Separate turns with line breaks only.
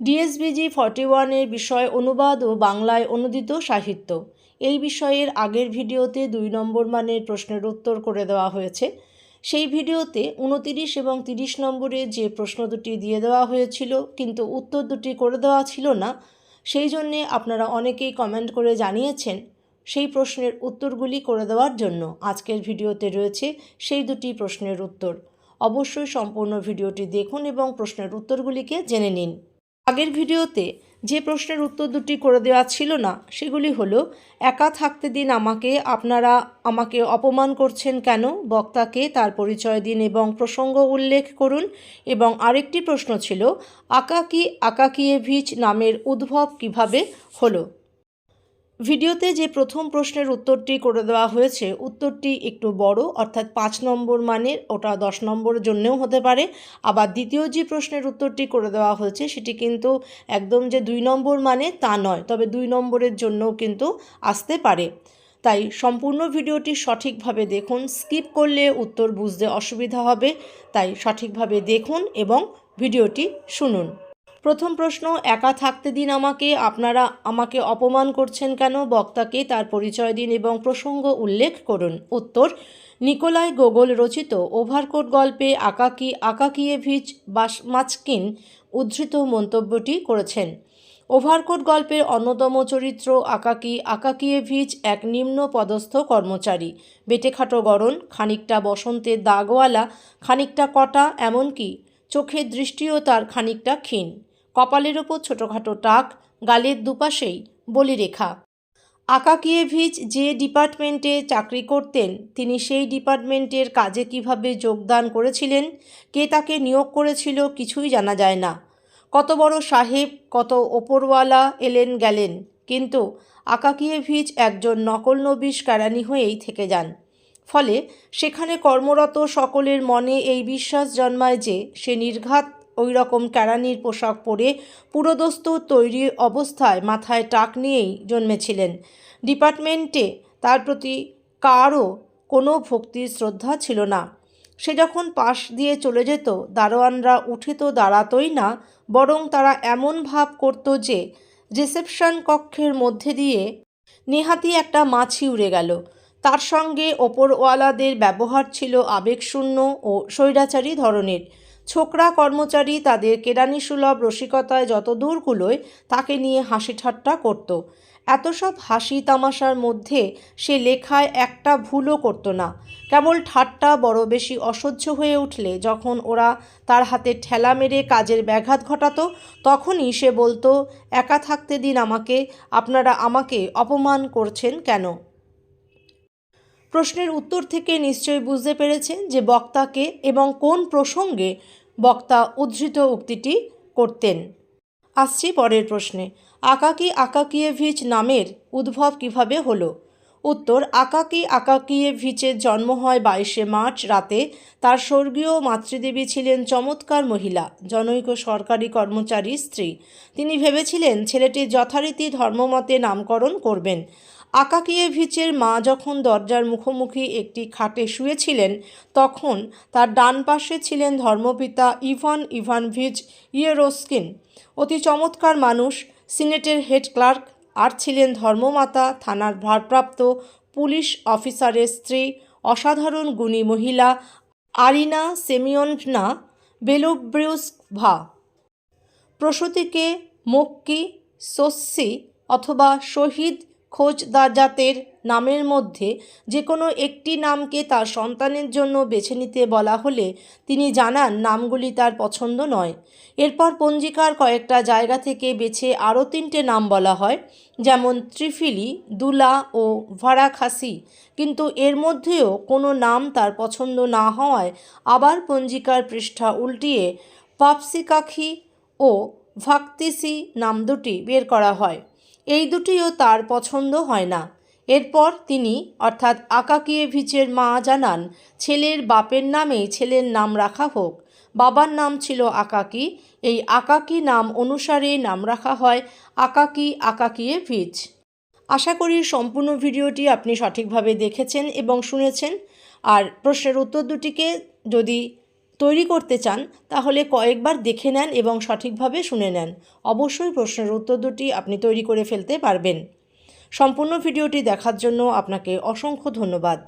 ডিএসবিজি forty ওয়ানের বিষয় অনুবাদ ও বাংলায় অনুদিত সাহিত্য। এই বিষয়ের আগের ভিডিওতে দুই নম্বর মানের প্রশ্নের উত্তর করে দেওয়া হয়েছে। সেই ভিডিওতে উনতিরিশ এবং তিরিশ নম্বরে যে প্রশ্ন দুটি দিয়ে দেওয়া হয়েছিল, কিন্তু উত্তর দুটি করে দেওয়া ছিল না। সেই জন্যে আপনারা অনেকেই কমেন্ট করে জানিয়েছেন সেই প্রশ্নের উত্তরগুলি করে দেওয়ার জন্য। আজকের ভিডিওতে রয়েছে সেই দুটি প্রশ্নের উত্তর। অবশ্যই সম্পূর্ণ ভিডিওটি দেখুন এবং প্রশ্নের উত্তরগুলিকে জেনে নিন। আগের ভিডিওতে যে প্রশ্নের উত্তর দুটি করে দেওয়া ছিল না, সেগুলি হলো, একা থাকতে দিন আমাকে, আপনারা আমাকে অপমান করছেন কেন? বক্তাকে তার পরিচয় দিন এবং প্রসঙ্গ উল্লেখ করুন। এবং আরেকটি প্রশ্ন ছিল, আকাকি আকাকিয়েভিচ নামের উদ্ভব কীভাবে হলো? ভিডিওতে যে প্রথম প্রশ্নের উত্তরটি করে দেওয়া হয়েছে, উত্তরটি একটু বড়, অর্থাৎ পাঁচ নম্বর মানের, ওটা দশ নম্বরের জন্যেও হতে পারে। আবার দ্বিতীয় যে প্রশ্নের উত্তরটি করে দেওয়া হয়েছে, সেটি কিন্তু একদম যে দুই নম্বর মানে তা নয়, তবে দুই নম্বরের জন্যও কিন্তু আসতে পারে। তাই সম্পূর্ণ ভিডিওটি সঠিকভাবে দেখুন, স্কিপ করলে উত্তর বুঝতে অসুবিধা হবে। তাই সঠিকভাবে দেখুন এবং ভিডিওটি শুনুন। প্রথম প্রশ্ন, একা থাকতে দিন আমাকে, আপনারা আমাকে অপমান করছেন কেন? বক্তাকে তার পরিচয় দিন এবং প্রসঙ্গ উল্লেখ করুন। উত্তর, নিকোলাই গোগল রচিত ওভারকোট গল্পে আকাকি আকাকিয়েভিচ বাসমাচকিন উদ্ধৃত মন্তব্যটি করেছেন। ওভারকোট গল্পের অন্যতম চরিত্র আকাকি আকাকিয়েভিচ এক নিম্ন পদস্থ কর্মচারী। বেটেখাটো গড়ন, খানিকটা বসন্তের দাগওয়ালা, খানিকটা কটা, এমনকি চোখের দৃষ্টিও তার খানিকটা ক্ষীণ। কপালের ওপর ছোটোখাটো টাক, গালের দুপাশেই বলিরেখা। আকাকিয়েভিচ যে ডিপার্টমেন্টে চাকরি করতেন, তিনি সেই ডিপার্টমেন্টের কাজে কীভাবে যোগদান করেছিলেন, কে তাকে নিয়োগ করেছিল কিছুই জানা যায় না। কত বড় সাহেব, কত ওপরওয়ালা এলেন গেলেন, কিন্তু আকাকিয়েভিচ একজন নকল নবিশ কেরানি হয়েই থেকে যান। ফলে সেখানে কর্মরত সকলের মনে এই বিশ্বাস জন্মায় যে সে নির্ঘাত ওই রকম কেরানির পোশাক পরে পুরোদস্ত তৈরি অবস্থায় মাথায় টাক নিয়েই জন্মেছিলেন। ডিপার্টমেন্টে তার প্রতি কারও কোনো ভক্তির শ্রদ্ধা ছিল না। সে যখন পাশ দিয়ে চলে যেত, দারোয়ানরা উঠে তো দাঁড়াতই না, বরং তারা এমন ভাব করত যে, রিসেপশন কক্ষের মধ্যে দিয়ে নেহাতি একটা মাছি উড়ে গেল। তার সঙ্গে ওপরওয়ালাদের ব্যবহার ছিল আবেগশূন্য ও স্বৈরাচারী ধরনের। ছোকরা কর্মচারী তাদের কেরানিসুলভ রসিকতায় যত দূর কুলোয় তাকে নিয়ে হাসি ঠাট্টা করত। এত সব হাসি তামাশার মধ্যে সে লেখায় একটা ভুলও করত না। কেবল ঠাট্টা বড় বেশি অসহ্য হয়ে উঠলে যখন ওরা তার হাতে ঠেলা মেরে কাজের ব্যাঘাত ঘটাতো, তখনই সে বলতো, একা থাকতে দিন আমাকে, আপনারা আমাকে অপমান করছেন কেন? প্রশ্নের উত্তর থেকে নিশ্চয়ই বুঝতে পেরেছেন যে বক্তাকে এবং কোন প্রসঙ্গে বক্তা উদ্ধৃত উক্তিটি করতেন। আসছি পরের প্রশ্নে। আকাকি আকাকিয়েভিচ নামের উদ্ভব কীভাবে হলো? উত্তর, আকাকি আকাকিয়েভিচের জন্ম হয় বাইশে মার্চ রাতে। তার স্বর্গীয় মাতৃদেবী ছিলেন চমৎকার মহিলা, জনৈক সরকারি কর্মচারী স্ত্রী। তিনি ভেবেছিলেন ছেলেটির যথারীতি ধর্মমতে নামকরণ করবেন। আকাকিয়েভিচের মা যখন দরজার মুখোমুখি একটি খাটে শুয়েছিলেন, তখন তার ডান পাশে ছিলেন ধর্মপিতা ইভান ইভানভিচ ইয়েরোস্কিন। অতি চমৎকার মানুষ, সিনেটের হেড ক্লার্ক, আর ছিলেন ধর্মমাতা, থানার ভারপ্রাপ্ত পুলিশ অফিসারের স্ত্রী, অসাধারণ গুণী মহিলা আরিনা সেমিয়নভনা বেলোব্রিউস্ভা প্রসূতিকে মক্কি সোসি অথবা শহীদ খোঁজদাজাতের নামের মধ্যে যে কোনো একটি নামকে তার সন্তানের জন্য বেছে নিতে বলা হলে তিনি জানান নামগুলি তার পছন্দ নয়। এরপর পঞ্জিকার কয়েকটা জায়গা থেকে বেছে আরও তিনটে নাম বলা হয়, যেমন ত্রিফিলি, দুলা ও ভাড়াখাসি কিন্তু এর মধ্যেও কোনো নাম তার পছন্দ না হওয়ায় আবার পঞ্জিকার পৃষ্ঠা উল্টিয়ে পাপসিকাখি ও ভাক্তিসি নাম দুটি বের করা হয়। এই দুটিও তার পছন্দ হয় না। এরপর তিনি, অর্থাৎ আকাকিয়েভিচের মা জানান, ছেলের বাপের নামেই ছেলের নাম রাখা হোক। বাবার নাম ছিল আকাকি। এই আকাকি নাম অনুসারে নাম রাখা হয় আকাকি আকাকিয়েভিচ। আশা করি সম্পূর্ণ ভিডিওটি আপনি সঠিকভাবে দেখেছেন এবং শুনেছেন। আর প্রশ্নের উত্তর দুটিকে যদি তৈরি করতে চান, তাহলে কয়েকবার দেখে নেন এবং সঠিকভাবে শুনে নেন। অবশ্যই প্রশ্নের উত্তর দুটি আপনি তৈরি করে ফেলতে পারবেন। সম্পূর্ণ ভিডিওটি দেখার জন্য আপনাকে অসংখ্য ধন্যবাদ।